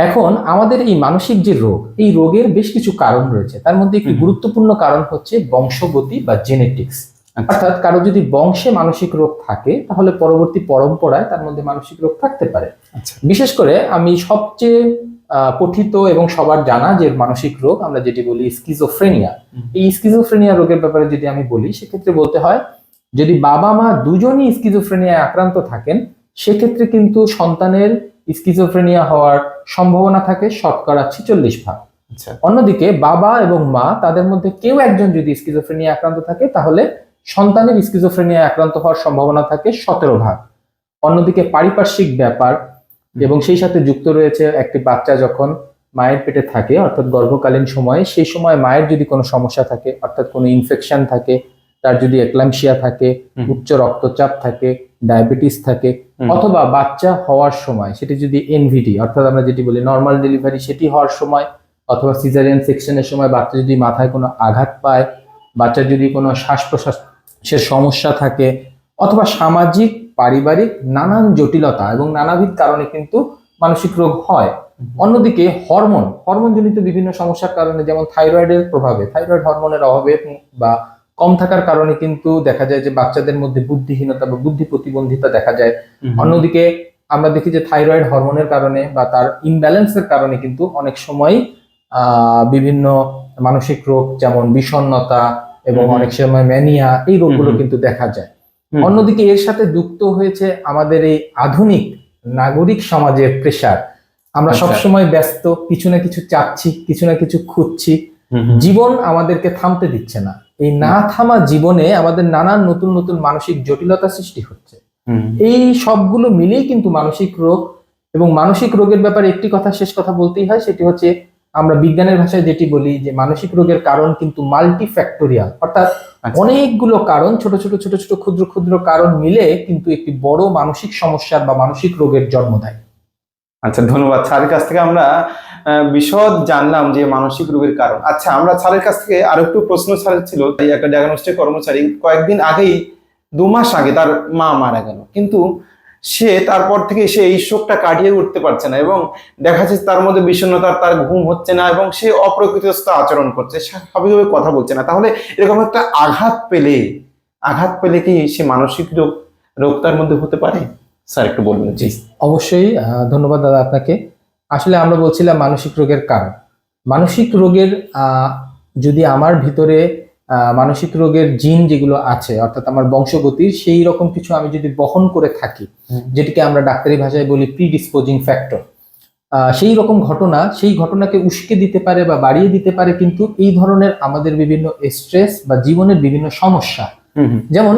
এখন আমাদের এই মানসিক যে রোগ এই রোগের বেশ কিছু কারণ রয়েছে। তার মধ্যে একটি গুরুত্বপূর্ণ কারণ হচ্ছে বংশগতি বা জেনেটিক্স আচ্ছা। অর্থাৎ কারও যদি বংশে মানসিক রোগ থাকে তাহলে পরবর্তী পরম্পরায় তার মধ্যে মানসিক রোগ থাকতে পারে। আচ্ছা। বিশেষ করে আমি সবচেয়ে আহ, পঠিত এবং সবার জানা যে মানসিক রোগ আমরা যেটি বলি স্কিজোফ্রেনিয়া এই স্কিজোফ্রেনিয়া রোগের ব্যাপারে যদি আমি বলি সেক্ষেত্রে বলতে হয় যদি বাবা মা দুজনই স্কিজোফ্রেনিয়ায় আক্রান্ত থাকেন সেক্ষেত্রে কিন্তু সন্তানের স্কিজোফ্রেনিয়া হওয়ার সম্ভাবনা থাকে শতকরা ছিচল্লিশ ভাগ। আচ্ছা। অন্যদিকে বাবা এবং মা তাদের মধ্যে কেউ একজন যদি স্কিজোফ্রেনিয়া আক্রান্ত থাকে তাহলে সন্তানের স্কিজোফ্রেনিয়া আক্রান্ত হওয়ার সম্ভাবনা থাকে সতেরো ভাগ। অন্যদিকে পারিপার্শ্বিক ব্যাপার এবং সেই সাথে যুক্ত রয়েছে একটি বাচ্চা যখন মায়ের পেটে থাকে অর্থাৎ গর্ভকালীন সময়ে সেই সময় মায়ের যদি কোনো সমস্যা থাকে অর্থাৎ কোনো ইনফেকশন থাকে তার যদি একলামশিয়া থাকে উচ্চ রক্তচাপ থাকে ডায়াবেটিস থাকে অথবা বাচ্চা হওয়ার সময় সেটি যদি এনভিডি অর্থাৎ আমরা যেটি বলি নর্মাল ডেলিভারি সেটি হওয়ার সময় অথবা সিজারিয়ান সেকশনের সময় বাচ্চা যদি মাথায় কোনো আঘাত পায় বাচ্চার যদি কোনো শ্বাস প্রশ্বাসের সমস্যা থাকে অথবা সামাজিক পারিবারিক নানান জটিলতা এবং নানাবিধ কারণে কিন্তু মানসিক রোগ হয়। অন্যদিকে হরমোন হরমোনজনিত বিভিন্ন সমস্যার কারণে যেমন থাইরয়েডের প্রভাবে থাইরয়েড হরমোনের অভাবে বা কম থাকার কারণে কিন্তু দেখা যায় যে বাচ্চাদের মধ্যে বুদ্ধিহীনতা বা বুদ্ধি প্রতিবন্ধিতা দেখা যায়। অন্যদিকে আমরা দেখি যে থাইরয়েড হরমোনের কারণে বা তার ইমব্যালেন্সের কারণে কিন্তু অনেক সময় আহ, বিভিন্ন মানসিক রোগ যেমন বিষণ্ণতা এবং অনেক সময় ম্যানিয়া এই রোগগুলো কিন্তু দেখা যায়। অন্যদিকে এর সাথে যুক্ত হয়েছে আমাদের এই আধুনিক নাগরিক সমাজের প্রেশার আমরা আচ্ছা। সবসময় ব্যস্ত কিছু না কিছু চাচ্ছি কিছু না কিছু খুঁজছি। জীবন আমাদেরকে থামতে দিচ্ছে না। এই না থামা জীবনে আমাদের নানান নতুন নতুন মানসিক জটিলতা সৃষ্টি হচ্ছে। এই সবগুলো মিলেই কিন্তু মানসিক রোগ এবং মানসিক রোগের ব্যাপারে একটি কথা শেষ কথা বলতেই হয় সেটি হচ্ছে আমরা বিজ্ঞানের ভাষায় যেটি বলি যে মানসিক রোগের কারণ কিন্তু মাল্টি ফ্যাক্টোরিয়াল অর্থাৎ আচ্ছা। অনেকগুলো কারণ ছোট ছোট ছোট ছোট ক্ষুদ্র ক্ষুদ্র কারণ মিলে কিন্তু একটি বড় মানসিক সমস্যার বা মানসিক রোগের জন্ম দেয় আচ্ছা ধন্যবাদ স্যারের কাছ থেকে আমরা বিশদ জানলাম যে মানসিক রোগের কারণ। আচ্ছা আমরা স্যারের কাছ থেকে আরও একটু প্রশ্ন স্যারের ছিল এই একটা ডায়াগনস্টিক কর্মচারী কয়েকদিন আগেই, দু মাস আগে তার মা মারা গেল। কিন্তু সে তারপর থেকে সে এই শোকটা কাটিয়ে উঠতে পারছে না এবং দেখা যাচ্ছে তার মধ্যে বিষণ্ণতা, তার ঘুম হচ্ছে না এবং সে অপ্রকৃতিস্থ আচরণ করছে। স্বাভাবিকভাবে কথা বলছে না। তাহলে এরকম একটা আঘাত পেলে আঘাত পেলে কি সে মানসিক রোগ রোগ তার মধ্যে হতে পারে? স্যার, একটু বলবেন, জি। অবশ্যই ধন্যবাদ দাদা আপনাকে। আসলে আমরা বলছিলাম মানসিক রোগের কারণ। মানসিক রোগের আহ, যদি আমার ভিতরে মানসিক রোগের জিন যেগুলো আছে অর্থাৎ আমার বংশগতির সেই রকম কিছু আমি যদি বহন করে থাকি যেটিকে আমরা ডাক্তারি ভাষায় বলি প্রিডিসপোজিং ফ্যাক্টর সেই রকম ঘটনা সেই ঘটনাকে উস্কে দিতে পারে বা বাড়িয়ে দিতে পারে কিন্তু এই ধরনের আমাদের বিভিন্ন স্ট্রেস বা জীবনের বিভিন্ন সমস্যা। যেমন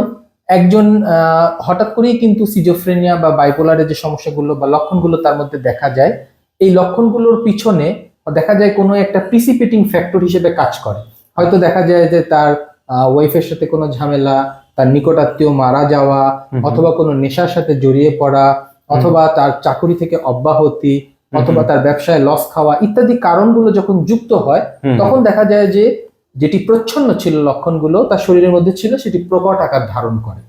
একজন আহ, হঠাৎ করেই কিন্তু সিজোফ্রেনিয়া বা বাইপোলারের যে সমস্যাগুলো বা লক্ষণগুলো তার মধ্যে দেখা যায় এই লক্ষণগুলোর পিছনে দেখা যায় কোনো একটা প্রিসিপিটিং ফ্যাক্টর হিসেবে কাজ করে। হয়তো দেখা যায় যে তার ওয়াইফের সাথে কোনো ঝামেলা তার নিকট আত্মীয় মারা যাওয়া অথবা কোনো নেশার সাথে জড়িয়ে পড়া অথবা তার চাকুরি থেকে অব্যাহতি অথবা তার ব্যবসায় লস খাওয়া ইত্যাদি কারণগুলো যখন যুক্ত হয় তখন দেখা যায় যে যেটি প্রচ্ছন্ন ছিল লক্ষণগুলো তার শরীরের মধ্যে ছিল সেটি প্রকট আকার ধারণ করে।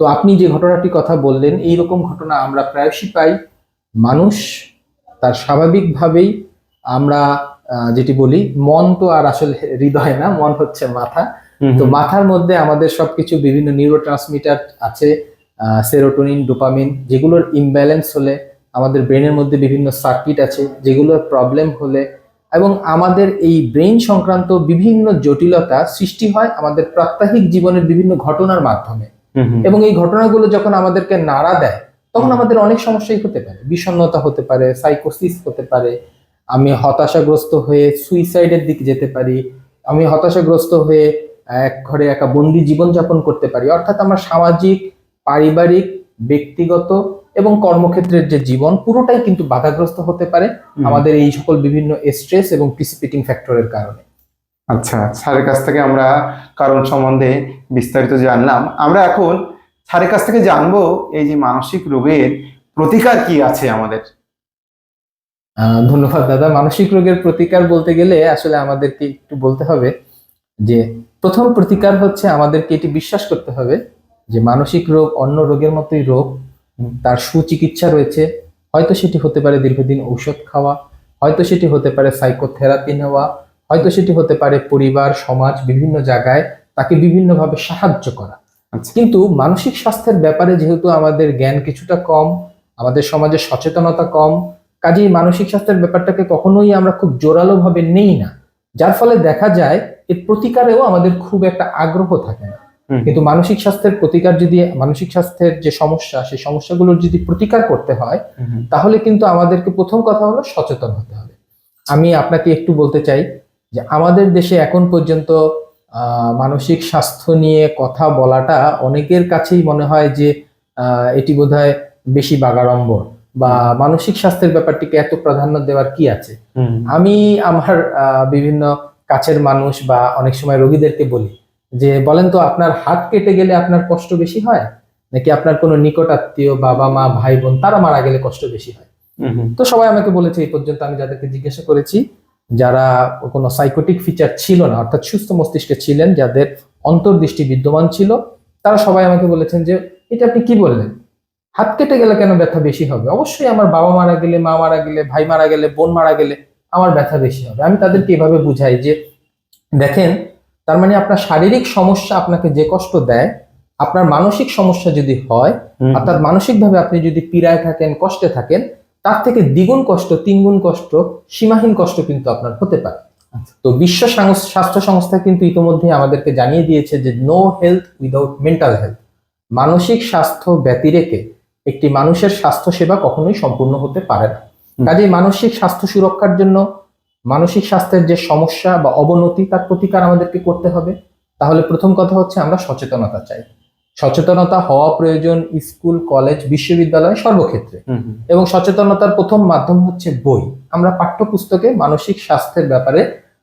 তো আপনি যে ঘটনাটির কথা বললেন এই রকম ঘটনা আমরা প্রায়শই পাই। মানুষ তার স্বাভাবিকভাবেই আমরা যেটি বলি মন তো আর আসলে হৃদয় না মন হচ্ছে মাথা। তো মাথার মধ্যে আমাদের সবকিছু বিভিন্ন নিউরো ট্রান্সমিটার আছে সেরোটোনিন ডোপামিন যেগুলোর ইমব্যালেন্স হলে আমাদের ব্রেনের মধ্যে বিভিন্ন সার্কিট আছে যেগুলোর প্রবলেম হলে এবং আমাদের এই ব্রেন সংক্রান্ত বিভিন্ন জটিলতা সৃষ্টি হয় আমাদের প্রাত্যহিক জীবনের বিভিন্ন ঘটনার মাধ্যমে। এবং এই ঘটনাগুলো যখন আমাদেরকে নাড়া দেয় তখন আমাদের অনেক সমস্যাই হতে পারে। বিষণ্ণতা হতে পারে সাইকোসিস হতে পারে। আমি হতাশাগ্রস্ত হয়ে সুইসাইডের দিকে যেতে পারি। আমি হতাশাগ্রস্ত হয়ে এক ঘরে একা বন্দি জীবনযাপন করতে পারি। অর্থাৎ আমার সামাজিক পারিবারিক ব্যক্তিগত এবং কর্মক্ষেত্রের যে জীবন পুরোটাই কিন্তু বাধাগ্রস্ত হতে পারে আমাদের এই সকল বিভিন্ন স্ট্রেস এবং প্রিসিপিটিং ফ্যাক্টরের কারণে। আচ্ছা স্যারের কাছ থেকে আমরা কারণ সম্বন্ধে বিস্তারিত জানলাম। আমরা এখন স্যারের কাছ থেকে জানব এই যে মানসিক রোগের প্রতিকার কি আছে আমাদের? ধন্যবাদ দাদা। মানসিক রোগের প্রতিকার বলতে গেলে আসলে আমাদেরকে একটু বলতে হবে যে, প্রথম প্রতিকার হচ্ছে আমাদেরকে এটি বিশ্বাস করতে হবে যে, মানসিক রোগ অন্য রোগের মতোই রোগ। তার সুচিকিৎসা রয়েছে। হয়তো সেটি হতে পারে দীর্ঘদিন ঔষধ খাওয়া, হয়তো সেটি হতে পারে সাইকোথেরাপি নেওয়া, হয়তো সেটি হতে পারে পরিবার, সমাজ, বিভিন্ন জায়গায় তাকে বিভিন্নভাবে সাহায্য করা। কিন্তু মানসিক স্বাস্থ্যের ব্যাপারে যেহেতু আমাদের জ্ঞান কিছুটা কম আমাদের সমাজে সচেতনতা কম কাজেই মানসিক স্বাস্থ্যের ব্যাপারটাকে কখনোই আমরা খুব জোরালো ভাবে নেই না। যার ফলে দেখা যায় এর প্রতিকারেও আমাদের খুব একটা আগ্রহ থাকে না। কিন্তু মানসিক স্বাস্থ্যের প্রতিকার যদি মানসিক স্বাস্থ্যের যে সমস্যা সেই সমস্যাগুলোর যদি প্রতিকার করতে হয় তাহলে কিন্তু আমাদেরকে প্রথম কথা হলো সচেতন হতে হবে। আমি আপনাকে একটু বলতে চাই যে আমাদের দেশে এখন পর্যন্ত মানসিক স্বাস্থ্য নিয়ে কথা বলাটা অনেকের কাছেই মনে হয় যে এটি বোধহয় বেশি বাগাড়ম্বর বা মানসিক স্বাস্থ্যের ব্যাপারটিকে এত প্রাধান্য দেওয়ার কি আছে? আমি আমার বিভিন্ন কাছের মানুষ বা অনেক সময় রোগীদেরকে বলি যে বলেন তো আপনার হাত কেটে গেলে আপনার কষ্ট বেশি হয়? নাকি আপনার কোনো নিকট আত্মীয় বাবা মা ভাই বোন তারা মারা গেলে কষ্ট বেশি হয়? তো সবাই আমাকে বলেছে এই পর্যন্ত আমি যাদেরকে জিজ্ঞাসা করেছি যারা কোনো সাইকোটিক ফিচার ছিল না অর্থাৎ সুস্থ মস্তিষ্কে ছিলেন যাদের অন্তর্দৃষ্টি বিদ্যমান ছিল তারা সবাই আমাকে বলেছেন যে এটা আপনি কি বললেন? হাত কেটে গেলে কেন ব্যথা বেশি হবে? অবশ্যই আমার বাবা মারা গেলে মা মারা গেলে ভাই মারা গেলে বোন মারা গেলে আমার ব্যথা বেশি হবে। আমি তাদেরকে এভাবে বুঝাই যে দেখেন তার মানে আপনার শারীরিক সমস্যা আপনাকে যে কষ্ট দেয় আপনার মানসিক সমস্যা যদি হয় অর্থাৎ মানসিকভাবে আপনি যদি পীড়ায় থাকেন কষ্টে থাকেন তার থেকে দ্বিগুণ কষ্ট তিনগুণ কষ্ট সীমাহীন কষ্ট কিন্তু আপনার হতে পারে। তো বিশ্ব স্বাস্থ্য সংস্থা কিন্তু ইতিমধ্যে আমাদেরকে জানিয়ে দিয়েছে যে no health without mental health মানসিক স্বাস্থ্য ব্যতিরেকে একটি মানুষের স্বাস্থ্য সেবা কখনোই সম্পূর্ণ হতে পারে না। কাজেই মানসিক স্বাস্থ্য সুরক্ষার জন্য মানসিক স্বাস্থ্যের যে সমস্যা বা অবনতি তার প্রতিকার আমাদেরকে করতে হবে। তাহলে প্রথম কথা হচ্ছে আমরা সচেতনতা চাই। সচেতনতা হওয়া প্রয়োজন স্কুল কলেজ বিশ্ববিদ্যালয় সর্বক্ষেত্রে। এবং সচেতনতার প্রথম মাধ্যম হচ্ছে বই। আমরা পাঠ্যপুস্তকে মানসিক স্বাস্থ্যের ব্যাপারে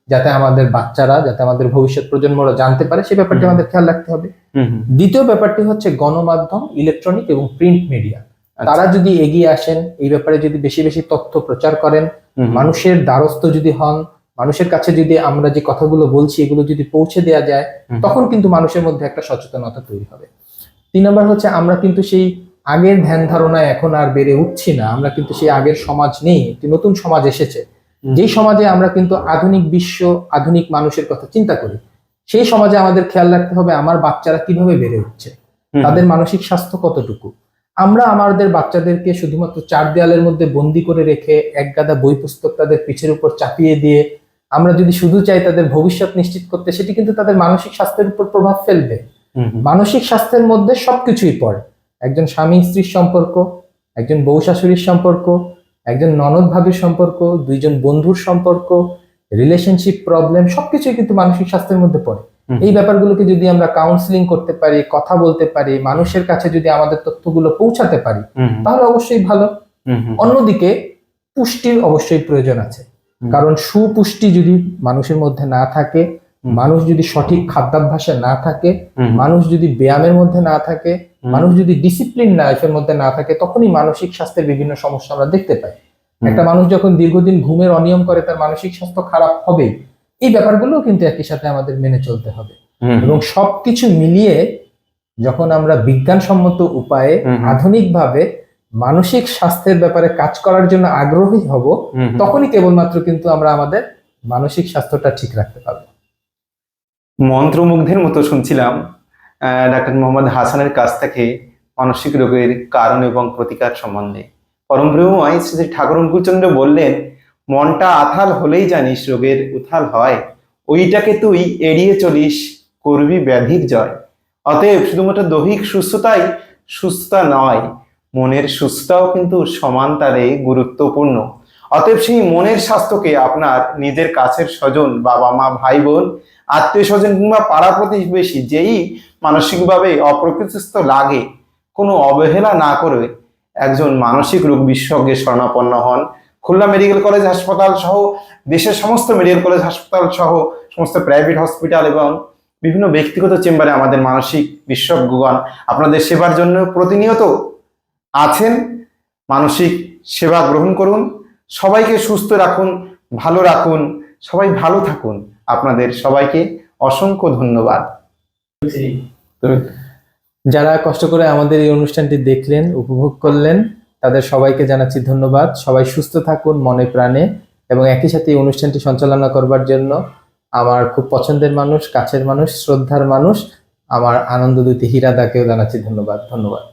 যাতে আমাদের বাচ্চারা যাতে আমাদের ভবিষ্যৎ প্রজন্মরা জানতে পারে সে ব্যাপারটি আমাদের খেয়াল রাখতে হবে। দ্বিতীয় ব্যাপারটি হচ্ছে গণমাধ্যম ইলেকট্রনিক এবং প্রিন্ট মিডিয়া। আচ্ছা, তারা যদি এগিয়ে আসেন এই ব্যাপারে যদি বেশি বেশি তথ্য প্রচার করেন মানুষের দ্বারস্থ যদি হন মানুষের কাছে যদি আমরা যে কথাগুলো বলছি এগুলো যদি পৌঁছে দেওয়া যায় তখন কিন্তু মানুষের মধ্যে একটা সচেতনতা তৈরি হবে। তিন নম্বর হচ্ছে আমরা কিন্তু সেই আগের ধ্যান ধারণায় এখন আর বেড়ে উঠছি না। আমরা কিন্তু সেই আগের সমাজ নেই একটি নতুন সমাজ এসেছে। যেই সমাজে আমরা কিন্তু আধুনিক বিশ্ব আধুনিক মানুষের কথা চিন্তা করি সেই সমাজে আমাদের খেয়াল রাখতে হবে আমার বাচ্চারা কীভাবে বেড়ে উঠছে তাদের মানসিক স্বাস্থ্য কতটুকু? আমরা আমাদের বাচ্চাদেরকে শুধুমাত্র চার দেয়ালের মধ্যে বন্দি করে রেখে এক গাদা বই পুস্তক তাদের পিছের উপর চাপিয়ে দিয়ে আমরা যদি শুধু চাই তাদের ভবিষ্যৎ নিশ্চিত করতে সেটি কিন্তু তাদের মানসিক স্বাস্থ্যের উপর প্রভাব ফেলবে। মানসিক স্বাস্থ্যের মধ্যে সবকিছুই পড়ে। একজন স্বামী স্ত্রীর সম্পর্ক একজন বউ শাশুড়ির সম্পর্ক একজন ননদ ভাবির সম্পর্ক দুইজন বন্ধুর সম্পর্ক রিলেশনশিপ প্রবলেম সবকিছুই কিন্তু মানসিক স্বাস্থ্যের মধ্যে পড়ে। এই ব্যাপারগুলোকে যদি আমরা কাউন্সিলিং করতে পারি কথা বলতে পারি মানুষের কাছে যদি আমাদের তথ্যগুলো পৌঁছাতে পারি তাহলে অবশ্যই ভালো। অন্যদিকে পুষ্টির অবশ্যই প্রয়োজন আছে। কারণ সুপুষ্টি যদি মানুষের মধ্যে না থাকে। মানুষ যদি সঠিক খাদ্যাভ্যাসে না থাকে মানুষ যদি ব্যায়ামের মধ্যে না থাকে মানুষ যদি ডিসিপ্লিন লাইফের মধ্যে না থাকে তখনই মানসিক স্বাস্থ্যের বিভিন্ন সমস্যা আমরা দেখতে পাই। একটা মানুষ যখন দীর্ঘদিন ঘুমের অনিয়ম করে তার মানসিক স্বাস্থ্য খারাপ হবেই। এই ব্যাপারগুলোও কিন্তু একই সাথে আমাদের মেনে চলতে হবে। এবং সবকিছু মিলিয়ে যখন আমরা বিজ্ঞানসম্মত উপায়ে। আধুনিকভাবে মানসিক স্বাস্থ্যের ব্যাপারে কাজ করার জন্য আগ্রহী হব। তখনই কেবলমাত্র কিন্তু আমরা আমাদের মানসিক স্বাস্থ্যটা ঠিক রাখতে পারব। মন্ত্রমুগ্ধের মতো শুনছিলাম ডাক্তার মোহাম্মদ হাসানের কাছ থেকে মানসিক রোগের কারণ এবং প্রতিকার সম্বন্ধে। পরম প্রেমময় শ্রী ঠাকুর অঙ্কুরচন্দ্র বললেন, মনটা আথাল হলেই জানিস রোগের উথাল হয়, ওইটাকে তুই এড়িয়ে চলিস, করবি ব্যাধির জয়। অতএব শুধুমাত্র দৈহিক সুস্থতাই সুস্থতা নয়, মনের সুস্থতাও কিন্তু সমান তারে গুরুত্বপূর্ণ। অতএব সেই মনের স্বাস্থ্যকে আপনার নিজের কাছের স্বজন, বাবা মা ভাই বোন আত্মীয় স্বজন কিংবা পাড়া প্রতিবেশী যেই মানসিকভাবে অপ্রকৃতিস্থ লাগে, কোনো অবহেলা না করে একজন মানসিক রোগ বিশেষজ্ঞের শরণাপন্ন হন। খুলনা মেডিকেল কলেজ হাসপাতাল সহ দেশের সমস্ত মেডিকেল কলেজ হাসপাতাল সহ সমস্ত প্রাইভেট হসপিটাল এবং বিভিন্ন ব্যক্তিগত চেম্বারে আমাদের মানসিক বিশেষজ্ঞগণ আপনাদের সেবার জন্য প্রতিনিয়ত আছেন। মানসিক সেবা গ্রহণ করুন। সবাইকে সুস্থ রাখুন, ভালো রাখুন, সবাই ভালো থাকুন। আপনাদের সবাইকে অসংখ্য ধন্যবাদ। যারা কষ্ট করে আমাদের এই অনুষ্ঠানটি দেখলেন, উপভোগ করলেন, তাদের সবাইকে জানাচ্ছি ধন্যবাদ। সবাই সুস্থ থাকুন মনে প্রাণে এবং একই সাথে এই অনুষ্ঠানটি সঞ্চালনা করবার জন্য আমার খুব পছন্দের মানুষ, কাছের মানুষ, শ্রদ্ধার মানুষ, আমার আনন্দদূতি হীরাদাকেও জানাচ্ছি ধন্যবাদ ধন্যবাদ।